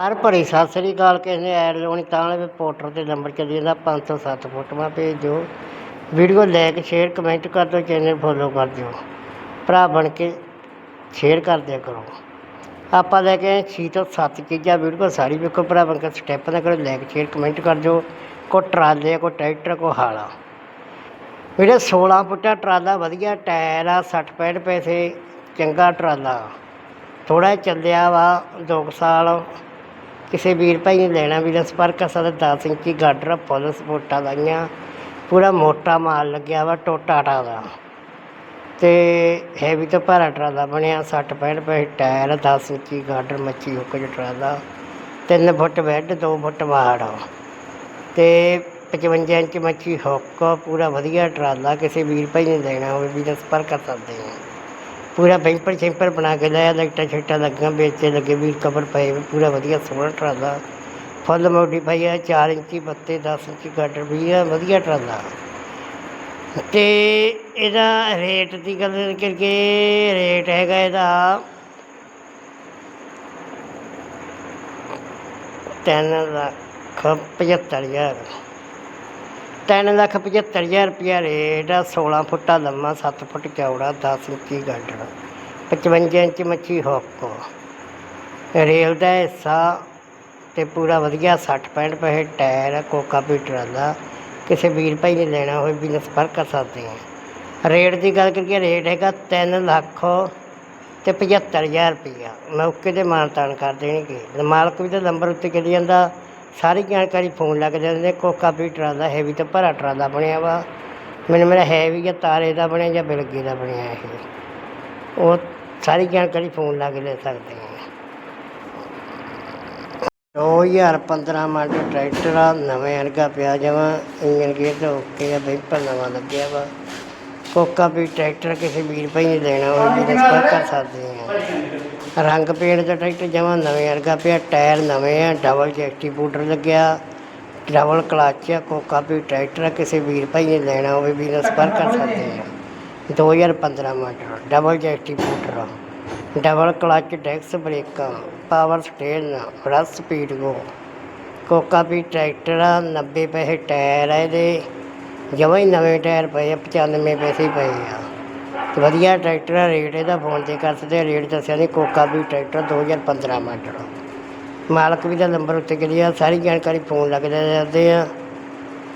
ਹਰ ਭਰੀ ਸਤਿ ਸ੍ਰੀ ਅਕਾਲ, ਕਿਸੇ ਨੇ ਐਡ ਲਾਉਣੀ ਤਾਂ ਵਾਲੇ ਪੋਰਟਰ ਤੇ ਨੰਬਰ ਚੱਲੀ ਜਾਂਦਾ 507 ਫੋਟੋਆਂ ਭੇਜ ਦਿਓ। ਵੀਡੀਓ ਲਾਈਕ ਸ਼ੇਅਰ, ਕਮੈਂਟ ਕਰ ਦਿਓ, ਚੈਨਲ ਫੋਲੋ ਕਰ ਦਿਓ। ਭਰਾ ਬਣ ਕੇ ਸ਼ੇਅਰ ਕਰ ਦਿਆ ਕਰੋ। ਆਪਾਂ ਲੈ ਕੇ ਆਏ ਛੇ ਤੋਂ ਸੱਤ ਚੀਜ਼ਾਂ ਵੀਡੀਓ, ਸਾਰੀ ਵੇਖੋ ਭਰਾ ਬਣ ਕੇ ਸਟੈਪ ਨਾ ਕਰੋ ਲਾਈਕ ਸ਼ੇਅਰ, ਕਮੈਂਟ ਕਰ ਦਿਓ। ਕੋ ਟਰਾਲੇ ਕੋ ਟਰੈਕਟਰ ਕੋ ਹਾਲਾ। ਵੀਰੇ 16 ਫੁੱਟਾ ਟਰਾਲਾ ਵਧੀਆ, ਟਾਇਰ ਆ 60 65 ਪੈਸੇ, ਚੰਗਾ ਟਰਾਲਾ। ਥੋੜਾ ਚੱਲਿਆ ਵਾ, ਦੋ ਕੁ ਸਾਲ। ਕਿਸੇ ਵੀਰ ਭਾਈ ਨੇ ਲੈਣਾ ਵੀਰ ਸੰਪਰਕ ਕਰ ਸਕਦਾ ਦਸ ਇੰਚੀ ਗਾਡਰ ਫੁੱਲ ਸਪੋਰਟਾਂ ਲਾਈਆਂ, ਪੂਰਾ ਮੋਟਾ ਮਾਲ ਲੱਗਿਆ ਵਾ ਟੋਟਾ ਟਾ ਦਾ ਤੇ ਹੈਵੀ ਤੋਂ ਭਾਰਾ ਟਰਾਲਾ ਬਣਿਆ 60 65 ਪੈਸੇ ਟਾਇਰ 10 ਇੰਚੀ ਗਾਡਰ, ਮੱਛੀ ਹੁੱਕ ਜਿਹਾ ਟਰਾਲਾ 3 ਫੁੱਟ ਬੈੱਡ 2 ਫੁੱਟ ਵਾੜ। ਤੇ 55 ਇੰਚ ਮੱਛੀ ਹੁੱਕ, ਪੂਰਾ ਵਧੀਆ ਟਰਾਲਾ, ਕਿਸੇ ਵੀਰ ਭਾਈ ਨੇ ਲੈਣਾ ਹੋਵੇ ਵੀਰ ਸੰਪਰਕ ਕਰ ਸਕਦੇ ਆ ਪੂਰਾ ਬੈਂਪਰ ਸ਼ੈਂਪਰ ਬਣਾ ਕੇ ਲਾਇਆ ਲਾਈਟਾਂ ਛੇਟਾਂ ਲੱਗੀਆਂ ਵੇਚੇ ਲੱਗੇ ਵੀ ਕਵਰ ਪਏ ਹੋਏ, ਪੂਰਾ ਵਧੀਆ ਸੋਹਣਾ ਟਰਾਲਾ। ਫੁੱਲ ਮੋਡੀਫਾਈ ਆ 4 ਇੰਚੀ ਬੱਤੇ 10 ਇੰਚੀ ਗਾਡਰ ਵੀ ਆ ਵਧੀਆ ਟਰਾਲਾ। ਤੇ ਇਹਦਾ ਰੇਟ ਦੀ ਗੱਲ ਕਰਕੇ ਰੇਟ ਹੈਗਾ ਇਹਦਾ ਤਿੰਨ ਲੱਖ ਪਝੱਤਰ ਹਜ਼ਾਰ। ਤਿੰਨ ਲੱਖ ਪਝੱਤਰ ਹਜ਼ਾਰ ਰੁਪਇਆ ਰੇਟ ਆ 16 ਫੁੱਟਾ ਲੰਮਾ 7 ਫੁੱਟ ਚੌੜਾ 10 ਇੰਚੀ ਗਾਡਰ 55 ਇੰਚ ਮੱਛੀ ਹੁੱਕ। ਰੇਲ ਦਾ ਹਿੱਸਾ ਤੇ ਪੂਰਾ ਵਧੀਆ 60 65 ਪੈਸੇ ਟਾਇਰ ਕੋਕਾ ਵੀ ਟਰਾਲਾ ਕਿਸੇ ਵੀਰ ਭਾਈ ਨੇ ਲੈਣਾ ਹੋਵੇ ਵੀ ਸੰਪਰਕ ਕਰ ਸਕਦੇ ਆ। ਰੇਟ ਦੀ ਗੱਲ ਕਰੀਏ, ਰੇਟ ਹੈਗਾ 3 ਲੱਖ ਤੇ 75000 ਰੁਪਇਆ। ਮੌਕੇ ਤੇ ਮਾਨਤਾਨ ਕਰ ਦੇਣਗੇ। ਮਾਲਕ ਵੀ ਤਾਂ ਨੰਬਰ ਉੱਤੇ ਚਲੀ ਜਾਂਦਾ। ਸਾਰੀ ਜਾਣਕਾਰੀ ਫੋਨ ਲੱਗ ਜਾਂਦੇ ਕੋਕਾ ਪੀਟਰ ਦਾ ਹੈਵੀ ਤਾਂ ਭਰਾ ਟਰਾਲਾ ਬਣਿਆ ਵਾ। ਮੈਨੂੰ ਮੇਰਾ ਹੈਵੀ ਜਾਂ ਤਾਰੇ ਦਾ ਬਣਿਆ ਜਾਂ ਬਿਲਗੇ ਦਾ ਬਣਿਆ ਇਹ। ਉਹ ਸਾਰੀ ਜਾਣਕਾਰੀ ਫੋਨ ਲਾ ਕੇ ਲੈ ਸਕਦੇ ਆ 2015 ਮਾਡਲ ਟਰੈਕਟਰ ਆ, ਨਵੇਂ ਵਰਗਾ ਪਿਆ ਜਮਾਂ ਇੰਜਨ ਗੇਅਰ ਓਕੇ ਆ ਬੈਂਪਰ ਨਵਾਂ ਲੱਗਿਆ ਵਾ। ਕੋਕਾ ਵੀ ਟਰੈਕਟਰ ਕਿਸੇ ਵੀਰ ਭਾਈ ਨੇ ਲੈਣਾ ਹੋਵੇ ਵੀ ਸੰਪਰਕ ਕਰ ਸਕਦੇ ਆ ਰੰਗ ਪੇਂਟ ਦਾ ਟਰੈਕਟਰ ਜਮਾ ਨਵੇਂ ਵਰਗਾ ਪਿਆ ਟਾਇਰ ਨਵੇਂ ਆ ਡਬਲ ਜੈਕਟੀਬੂਟਰ ਲੱਗਿਆ ਡਬਲ ਕਲਚ ਆ ਕੋਕਾ ਵੀ ਟਰੈਕਟਰ ਆ, ਕਿਸੇ ਵੀਰ ਭਾਈ ਨੇ ਲੈਣਾ ਹੋਵੇ ਵੀ ਸੰਪਰਕ ਕਰ ਸਕਦੇ ਆ 2015 ਮਾਡਲ ਡਬਲ ਜੈਕਟੀਬੂਟਰ ਡਬਲ ਕਲਚ ਡੈਕਸ ਬ੍ਰੇਕਾਂ ਪਾਵਰ ਸਟੇਰਨ ਰਸ ਸਪੀਡ ਗੋ। ਕੋਕਾ ਵੀ ਟਰੈਕਟਰ ਆ 90 ਪੈਸੇ ਟਾਇਰ ਆ ਇਹਦੇ। ਜਮਾਂ ਹੀ ਨਵੇਂ ਟਾਇਰ ਪਏ ਆ 95 ਪੈਸੇ ਹੀ ਪਏ ਆ। ਤੇ ਵਧੀਆ ਟਰੈਕਟਰ ਆ, ਰੇਟ ਇਹਦਾ ਫੋਨ ਤੇ ਕਰ ਸਕਦੇ ਆ, ਰੇਟ ਦੱਸਿਆ ਨਹੀਂ ਕੋਕਾ ਵੀ ਟਰੈਕਟਰ 2015 ਮਾਡਲ ਮਾਲਕ ਵੀ ਦਾ ਨੰਬਰ ਉੱਤੇ ਕਰੀ ਆ ਸਾਰੀ ਜਾਣਕਾਰੀ ਫੋਨ ਲੱਗਦੇ ਜਾਂਦੇ ਆ।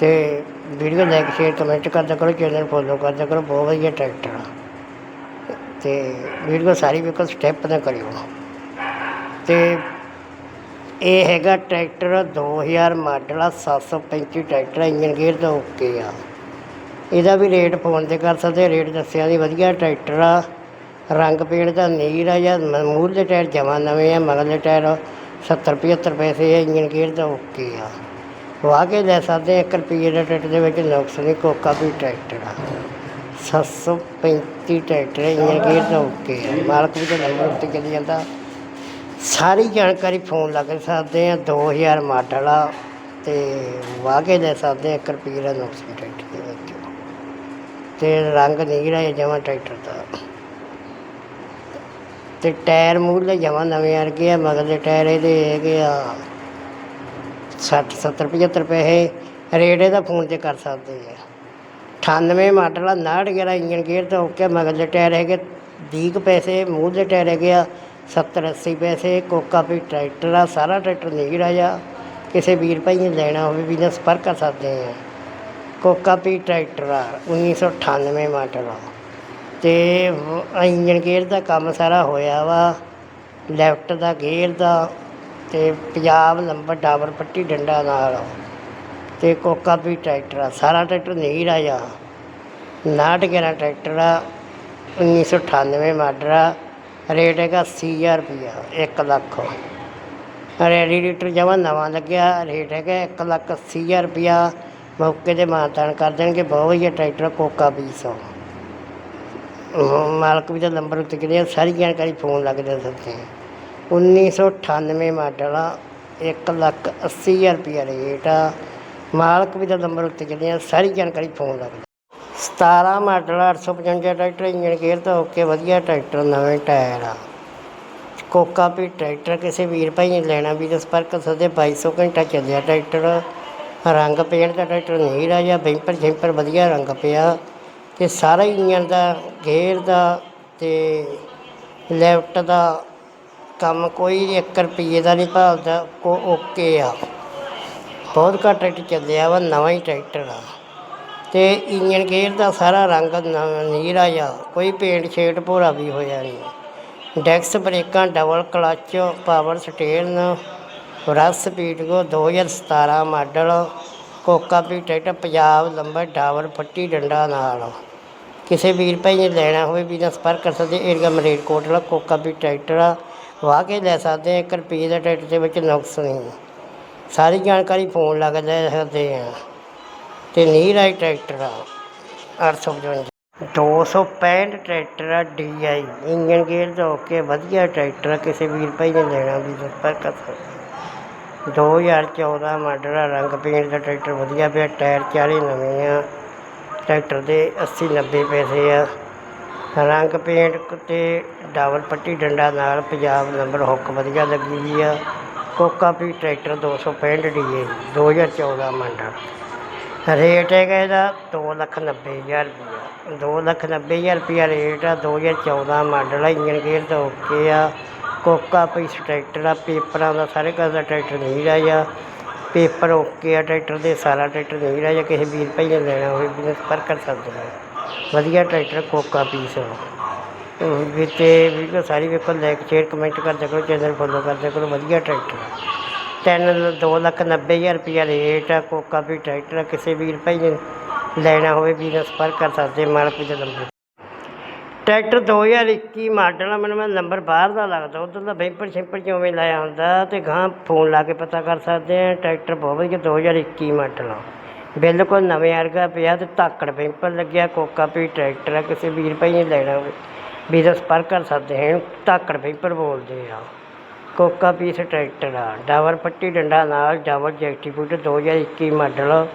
ਤੇ ਵੀਡੀਓ ਲਾਈਕ, ਸ਼ੇਅਰ, ਕਮੈਂਟ ਕਰਦਾ ਕਰੋ, ਚੈਨਲ ਫੋਲੋ ਕਰਦਾ ਕਰੋ, ਬਹੁਤ ਵਧੀਆ ਟਰੈਕਟਰ ਆ। ਤੇ ਵੀਡੀਓ ਸਾਰੀ ਵੇਖੋ, ਸਟੈਪ ਨਾ ਕਰਿਓ। ਤੇ ਇਹ ਹੈਗਾ ਟਰੈਕਟਰ 2000 ਮਾਡਲ ਆ 735 ਟਰੈਕਟਰ ਆ, ਇੰਜਨ ਗੇਅਰ ਦਾ ਓਕੇ ਆ। ਇਹਦਾ ਵੀ ਰੇਟ ਫੋਨ ਤੇ ਕਰ ਸਕਦੇ ਰੇਟ ਦੱਸਿਆ ਨਹੀਂ ਵਧੀਆ ਟਰੈਕਟਰ ਆ। ਰੰਗ ਪੇਂਟ ਦਾ ਨੀਰ ਆ ਜਾਂ ਮ- ਦੇ ਟਾਇਰ ਜਮਾਂ ਨਵੇਂ ਆ ਮਗਰਲੇ ਟਾਇਰ 70 75 ਪੈਸੇ ਆ ਇੰਜਨ ਗੇਅਰ ਦਾ ਓਕੇ ਆ। ਵਾਹ ਕੇ ਲੈ ਸਕਦੇ ਆ 1 ਰੁਪਈਏ ਦੇ ਟਰੈਕਟਰ ਦੇ ਵਿੱਚ ਨੁਕਸ ਨਹੀਂ ਕੋਕਾ ਵੀ ਟਰੈਕਟਰ ਆ। 735 ਟਰੈਕਟਰ ਹੈ, ਇੰਜਨ ਗੇਅਰ ਦਾ ਓਕੇ ਆ। ਮਾਲਕ ਵੀ ਤਾਂ ਨੰਬਰ ਉੱਤੇ ਚੱਲੀ ਜਾਂਦਾ। ਸਾਰੀ ਜਾਣਕਾਰੀ ਫੋਨ ਲੱਗ ਸਕਦੇ ਆ 2000 ਮਾਡਲ ਆ ਤੇ ਵਾਹ ਕੇ ਲੈ ਸਕਦੇ ਆ 1 ਰੁਪਈਏ ਦਾ ਨੁਕਸ ਵੀ ਟਰੈਕਟਰ ਦੇ ਵਿੱਚ। ਤੇ ਰੰਗ ਨੀਰਾ ਹੈ ਜਮਾ ਟਰੈਕਟਰ ਦਾ। ਤੇ ਟਾਇਰ ਮੂਹਰਲੇ ਜਮਾ ਨਵੇਂ ਵਰਗੇ ਆ ਮਗਰਲੇ ਟਾਇਰ ਇਹਦੇ ਹੈਗੇ ਆ 60 70 75 ਪੈਸੇ, ਰੇਟ ਇਹਦਾ ਫੋਨ ਤੇ ਕਰ ਸਕਦੇ ਆ। 98 ਮਾਡਲ ਆ 69 11 ਇੰਜਨ ਗੇਅਰ ਤਾਂ ਓਕੇ ਮਗਰਲੇ ਟਾਇਰ ਹੈਗੇ 20 ਕੁ ਪੈਸੇ ਦੇ ਟਾਇਰ ਹੈਗੇ ਆ 70 80 ਪੈਸੇ, ਕੋਕਾ ਵੀ ਟਰੈਕਟਰ ਆ, ਸਾਰਾ ਟਰੈਕਟਰ ਨਹੀਂ ਰਾਜਾ ਕਿਸੇ ਵੀਰ ਭਾਈ ਨੇ ਲੈਣਾ ਹੋਵੇ, ਵੀ ਨਾ ਸੰਪਰਕ ਕਰ ਸਕਦੇ ਆ। ਕੋਕਾ ਵੀ ਟਰੈਕਟਰ ਆ 1998 ਮਾਡਲ ਆ। ਤੇ ਵ- ਇੰਜਨ ਗੇਅਰ ਦਾ ਕੰਮ ਸਾਰਾ ਹੋਇਆ ਵਾ, ਲੈਫਟ ਦਾ ਗੇਅਰ ਦਾ, ਤੇ ਪੰਜਾਬ ਨੰਬਰ ਡਾਬਰ ਪੱਟੀ ਡੰਡਾ ਨਾਲ। ਤੇ ਕੋਕਾ ਵੀ ਟਰੈਕਟਰ ਆ, ਸਾਰਾ ਟਰੈਕਟਰ ਨਹੀਂ ਰਾਜਾ 59 11 ਟਰੈਕਟਰ ਆ 1998 ਮਾਡਲ ਆ। ਰੇਟ ਹੈਗਾ ਅੱਸੀ ਹਜ਼ਾਰ ਰੁਪਈਆ 1 ਲੱਖ। ਰੈਡੀਏਟਰ ਜਮਾ ਨਵਾਂ ਲੱਗਿਆ, ਰੇਟ ਹੈਗਾ 1 ਲੱਖ ਅੱਸੀ ਹਜ਼ਾਰ ਰੁਪਈਆ। ਮੌਕੇ ਤੇ ਮਾਨਤਾਨ ਕਰ ਦੇਣਗੇ, ਬਹੁਤ ਵਧੀਆ ਟਰੈਕਟਰ ਕੋਕਾ 200 ਮਾਲਕ ਵੀ ਦਾ ਨੰਬਰ ਉੱਤੇ ਕਿਹਦੇ ਸਾਰੀ ਜਾਣਕਾਰੀ ਫੋਨ ਲੱਗ ਦੇ ਸਕਦੇ ਆ 1998 ਮਾਡਲ ਆ 1 ਲੱਖ 80000 ਰੁਪਇਆ ਰੇਟ ਆ। ਮਾਲਕ ਵੀ ਦਾ ਨੰਬਰ ਉੱਤੇ ਕਿਹਦੇ ਸਾਰੀ ਜਾਣਕਾਰੀ ਫੋਨ ਲੱਗਦਾ 17 ਮਾਡਲ ਆ 855 ਟਰੈਕਟਰ ਇੰਜਨ ਗੇਅਰ ਤਾਂ ਓਕੇ, ਵਧੀਆ ਟਰੈਕਟਰ, ਨਵੇਂ ਟਾਇਰ ਆ। ਕੋਕਾ ਵੀ ਟਰੈਕਟਰ, ਕਿਸੇ ਵੀਰ ਭਾਈ ਨੇ ਲੈਣਾ ਵੀ ਤਾਂ ਸੰਪਰਕ ਕਰ ਸਕਦੇ 2200 ਘੰਟਾ ਚੱਲਿਆ ਟਰੈਕਟਰ। ਰੰਗ ਪੇਂਟ ਦਾ ਟਰੈਕਟਰ ਨਹੀਂ ਰਾਜਾ ਬੈਂਪਰ ਜੈਂਪਰ ਵਧੀਆ ਰੰਗ ਪਿਆ। ਤੇ ਸਾਰਾ ਹੀ ਇੰਜਣ ਦਾ, ਗੇਅਰ ਦਾ ਤੇ ਲੈਫਟ ਦਾ ਕੰਮ ਕੋਈ 1 ਰੁਪਈਏ ਦਾ ਨਹੀਂ ਭਾਲਦਾ, ਕੋ ਓਕੇ ਆ। ਬਹੁਤ ਘੱਟ ਟਰੈਕਟਰ ਚੱਲਿਆ ਵਾ, ਨਵਾਂ ਹੀ ਟਰੈਕਟਰ ਆ। ਤੇ ਇੰਜਨ ਗੇਅਰ ਦਾ ਸਾਰਾ ਰੰਗ ਨ- ਨੀਰਾ ਜਿਹਾ, ਕੋਈ ਪੇਂਟ ਛੇਟ ਭੋਰਾ ਵੀ ਹੋਇਆ ਨਹੀਂ। ਡੈਕਸ ਬ੍ਰੇਕਾਂ, ਡਬਲ ਕਲੱਚ, ਪਾਵਰ ਸਟੀਅਰਿੰਗ, ਰਸ ਸਪੀਡ ਕੋ 2017 ਮਾਡਲ, ਕੋਕਾ ਵੀ ਟਰੈਕਟਰ ਪੰਜਾਬ ਲੰਬਾ ਡਾਵਰ ਫੱਟੀ ਡੰਡਾ ਨਾਲ। ਕਿਸੇ ਵੀਰ ਭਾਈ ਨੇ ਲੈਣਾ ਹੋਵੇ ਵੀ ਤਾਂ ਸੰਪਰਕ ਕਰ ਸਕਦੇ, ਏਰੀਆ ਮਰੇਟਕੋਟ ਵਾਲਾ ਕੋਕਾ ਵੀ ਟਰੈਕਟਰ ਆ ਵਾਹ ਕੇ ਲੈ ਸਕਦੇ ਆ 1 ਰੁਪਈਏ ਦਾ ਟਰੈਕਟਰ ਦੇ ਵਿੱਚ ਨੁਕਸ ਨਹੀਂ। ਸਾਰੀ ਜਾਣਕਾਰੀ ਫੋਨ ਲਾ ਕੇ ਸਕਦੇ ਆ। ਤੇ ਨੀਰ ਹੀ ਟਰੈਕਟਰ ਆ 855 265 ਟਰੈਕਟਰ ਆ ਡੀਆਈ ਇੰਜਨ ਗੇਅਰ ਦਾ ਓਕੇ, ਵਧੀਆ ਟਰੈਕਟਰ ਆ, ਕਿਸੇ ਵੀਰ ਭਾਈ ਨੇ ਲੈਣਾ ਵੀ ਤਾਂ ਸੰਪਰਕ ਕਰ ਸਕਦੇ 2014 ਮਾਡਲ ਆ, ਰੰਗ ਪੇਂਟ ਦਾ ਟਰੈਕਟਰ ਵਧੀਆ ਪਿਆ, ਟਾਇਰ 40 ਨਵੇਂ ਆ, ਟਰੈਕਟਰ ਦੇ 80 90 ਪੈਸੇ ਆ। ਰੰਗ ਪੇਂਟ ਤੇ ਡਬਲ ਪੱਟੀ ਡੰਡਾ ਨਾਲ ਪੰਜਾਬ ਨੰਬਰ ਹੁੱਕ ਵਧੀਆ ਲੱਗੀ ਵੀ ਆ। ਕੋਕਾ ਵੀ ਟਰੈਕਟਰ 265 ਡੀਏ 2014 ਮਾਡਲ। ਰੇਟ ਹੈਗਾ ਇਹਦਾ ਦੋ ਲੱਖ ਨੱਬੇ ਹਜ਼ਾਰ ਰੁਪਈਆ ਦੋ ਲੱਖ ਨੱਬੇ ਹਜ਼ਾਰ ਰੁਪਈਆ ਰੇਟ ਆ 2014 ਮਾਡਲ ਆ ਇੰਜਨ ਗੇਅਰ ਦਾ ਓਕੇ ਆ। ਕੋਕਾ ਪੀਸ ਟਰੈਕਟਰ ਆ, ਪੇਪਰਾਂ ਦਾ ਸਾਰੇ ਘਰ ਦਾ ਟਰੈਕਟਰ ਨਹੀਂ ਰਾਜਾ। ਪੇਪਰ ਓਕੇ ਆ, ਟਰੈਕਟਰ ਦੇ ਸਾਰਾ ਟਰੈਕਟਰ ਨਹੀਂ ਰਾਜਾ, ਕਿਸੇ ਵੀਰ ਭਾਈ ਨੇ ਲੈਣਾ ਹੋਵੇ ਬਿਜ਼ਨਸ ਪਰ ਕਰ ਸਕਦੇ ਆ ਵਧੀਆ ਟਰੈਕਟਰ ਕੋਕਾ ਪੀਸ ਵੀ ਤੇ ਵੀਡੀਓ ਸਾਰੀ ਵੇਖੋ ਲਾਈਕ ਸ਼ੇਅਰ ਕਮੈਂਟ ਕਰਦੇ ਕਰੋ ਚੈਨਲ ਫੋਲੋ ਕਰਦੇ ਕਰੋ, ਵਧੀਆ ਟਰੈਕਟਰ ਤਿੰਨ ਦੋ ਲੱਖ ਨੱਬੇ ਹਜ਼ਾਰ ਰੁਪਈਆ ਰੇਟ ਆ, ਕੋਕਾ ਵੀ ਟਰੈਕਟਰ ਆ, ਕਿਸੇ ਵੀਰ ਭਾਈ ਨੇ ਲੈਣਾ ਹੋਵੇ ਬਿਜ਼ਨਸ ਪਰ ਕਰ ਸਕਦੇ ਮਾਲਕ ਦੇ ਨੰਬਰ ਟਰੈਕਟਰ 2021 ਮਾਡਲ ਆ, ਮੈਨੂੰ ਮੈਂ ਨੰਬਰ ਬਾਹਰ ਦਾ ਲੱਗਦਾ, ਉਧਰ ਦਾ ਵੈਂਪਰ ਸ਼ੈਂਪਰ ਜਿਵੇਂ ਲਾਇਆ ਹੁੰਦਾ, ਤੇ ਗਾਂ ਫੋਨ ਲਾ ਕੇ ਪਤਾ ਕਰ ਸਕਦੇ ਆ ਟਰੈਕਟਰ ਬਹੁਤ ਵਧੀਆ 2021 ਮਾਡਲ ਆ। ਬਿਲਕੁਲ ਨਵੇਂ ਵਰਗਾ ਪਿਆ ਤੇ ਧਾਕੜ ਵੈਂਪਰ ਲੱਗਿਆ, ਕੋਕਾ ਵੀ ਟਰੈਕਟਰ ਆ, ਕਿਸੇ ਵੀਰ ਭਾਈ ਨੇ ਲੈਣਾ ਹੋਵੇ ਬਿਜ਼ਨਸ ਪਰ ਕਰ ਸਕਦੇ ਹਨ ਧਾਕੜ ਵੈਂਪਰ ਬੋਲਦੇ ਆ। ਕੋਕਾ ਪੀਸ ਟਰੈਕਟਰ ਆ। ਡਾਵਰ ਪੱਟੀ ਡੰਡਾ ਨਾਲ ਡਬਲ ਜੈਕਟੀਫੂਟ 2021 ਮਾਡਲ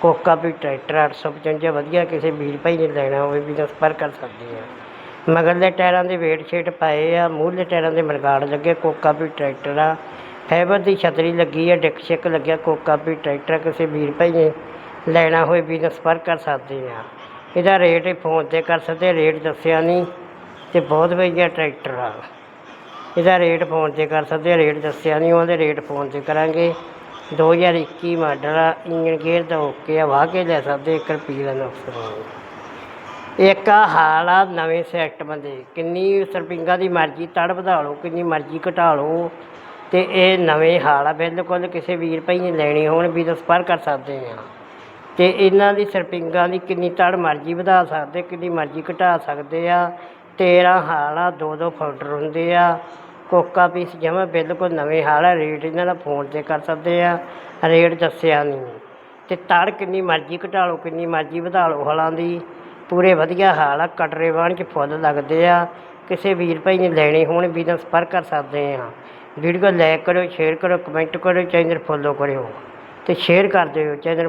ਕੋਕਾ ਪੀ ਟਰੈਕਟਰ 855 ਵਧੀਆ, ਕਿਸੇ ਵੀਰ ਭਾਈ ਨੇ ਲੈਣਾ ਹੋਵੇ ਵੀ ਤਾਂ ਸੰਪਰਕ ਕਰ ਸਕਦੇ ਆ। ਮਗਰਲੇ ਟਾਇਰਾਂ ਦੇ ਵੇਟ ਸ਼ੇਟ ਪਾਏ ਆ ਮੂਹਰਲੇ ਟਾਇਰਾਂ ਦੇ ਮਰਗਾੜ ਲੱਗੇ ਕੋਕਾ ਪੀ ਟਰੈਕਟਰ ਆ। ਫਾਈਬਰ ਦੀ ਛਤਰੀ ਲੱਗੀ ਆ ਡਿਕ ਛਿੱਕ ਲੱਗਿਆ ਕੋਕਾ ਵੀ ਟਰੈਕਟਰ ਕਿਸੇ ਵੀਰ ਭਾਈ ਨੇ ਲੈਣਾ ਹੋਵੇ ਵੀ ਤਾਂ ਸੰਪਰਕ ਕਰ ਸਕਦੇ ਆ। ਇਹਦਾ ਰੇਟ ਫੋਨ ਤੇ ਕਰ ਸਕਦੇ ਰੇਟ ਦੱਸਿਆ ਨਹੀਂ ਤੇ ਬਹੁਤ ਵਧੀਆ ਟਰੈਕਟਰ ਆ। ਇਹਦਾ ਰੇਟ ਫੋਨ ਤੇ ਕਰ ਸਕਦੇ ਆ, ਰੇਟ ਦੱਸਿਆ ਨਹੀਂ ਉਹਦੇ ਰੇਟ ਫੋਨ ਤੇ ਕਰਾਂਗੇ। 2021 ਮਾਡਲ ਆ ਇੰਜਨ ਗੇਅਰ ਦਾ ਓਕੇ ਆ, ਵਾਹ ਕੇ ਲੈ ਸਕਦੇ 1 ਰੁਪਈਏ ਦਾ ਨੁਕਸਾਨ ਨਹੀਂ ਇੱਕ ਆ ਹਾਲ ਆ, ਨਵੇਂ ਸੈਕਟ ਬੰਦੇ, ਕਿੰਨੀ ਸਰਪਿੰਗਾ ਦੀ ਮਰਜ਼ੀ ਤੜ ਵਧਾ ਲਓ, ਕਿੰਨੀ ਮਰਜ਼ੀ ਘਟਾ ਲਓ। ਤੇ ਇਹ ਨਵੇਂ ਹਾਲ ਆ, ਬਿਲਕੁਲ ਕਿਸੇ ਵੀਰ ਭਾਈ ਨੇ ਲੈਣੇ ਹੋਣ, ਵੀ ਦਸਪਰ ਕਰ ਸਕਦੇ ਆ। ਤੇ ਇਹਨਾਂ ਦੀ ਸਰਪਿੰਗਾਂ ਦੀ ਕਿੰਨੀ ਤੜ ਮਰਜ਼ੀ ਵਧਾ ਸਕਦੇ, ਕਿੰਨੀ ਮਰਜ਼ੀ ਘਟਾ ਸਕਦੇ ਆ। 13 ਹਾਲ ਆ, ਦੋ ਦੋ ਫਾਊਂਡਰ ਹੁੰਦੇ ਆ। ਕੋਕਾ ਪੀਸ ਜਮਾ ਬਿਲਕੁਲ ਨਵੇਂ ਹਾਲ ਆ, ਰੇਟ ਇਹਨਾਂ ਦਾ ਫੋਨ ਤੇ ਕਰ ਸਕਦੇ ਆ, ਰੇਟ ਦੱਸਿਆ ਨਹੀਂ। ਅਤੇ ਤੜ ਕਿੰਨੀ ਮਰਜ਼ੀ ਘਟਾ ਲਓ, ਕਿੰਨੀ ਮਰਜ਼ੀ ਵਧਾ ਲਓ ਹਲਾਂ ਦੀ। ਪੂਰੇ ਵਧੀਆ ਹਾਲ ਆ, ਕਟਰੇ ਬਾਣ ਚ ਫੁੱਲ ਲੱਗਦੇ ਆ। ਕਿਸੇ ਵੀਰ ਭਾਈ ਨੇ ਲੈਣੇ ਹੋਣ ਵੀ ਤਾਂ ਸੰਪਰਕ ਕਰ ਸਕਦੇ ਆ। ਵੀਡੀਓ ਲਾਈਕ ਕਰਿਓ, ਸ਼ੇਅਰ ਕਰੋ ਕਮੈਂਟ ਕਰੋ ਚੈਨਲ ਫੋਲੋ ਕਰਿਓ। ਅਤੇ ਸ਼ੇਅਰ ਕਰ ਦਿਓ, ਚੈਨਲ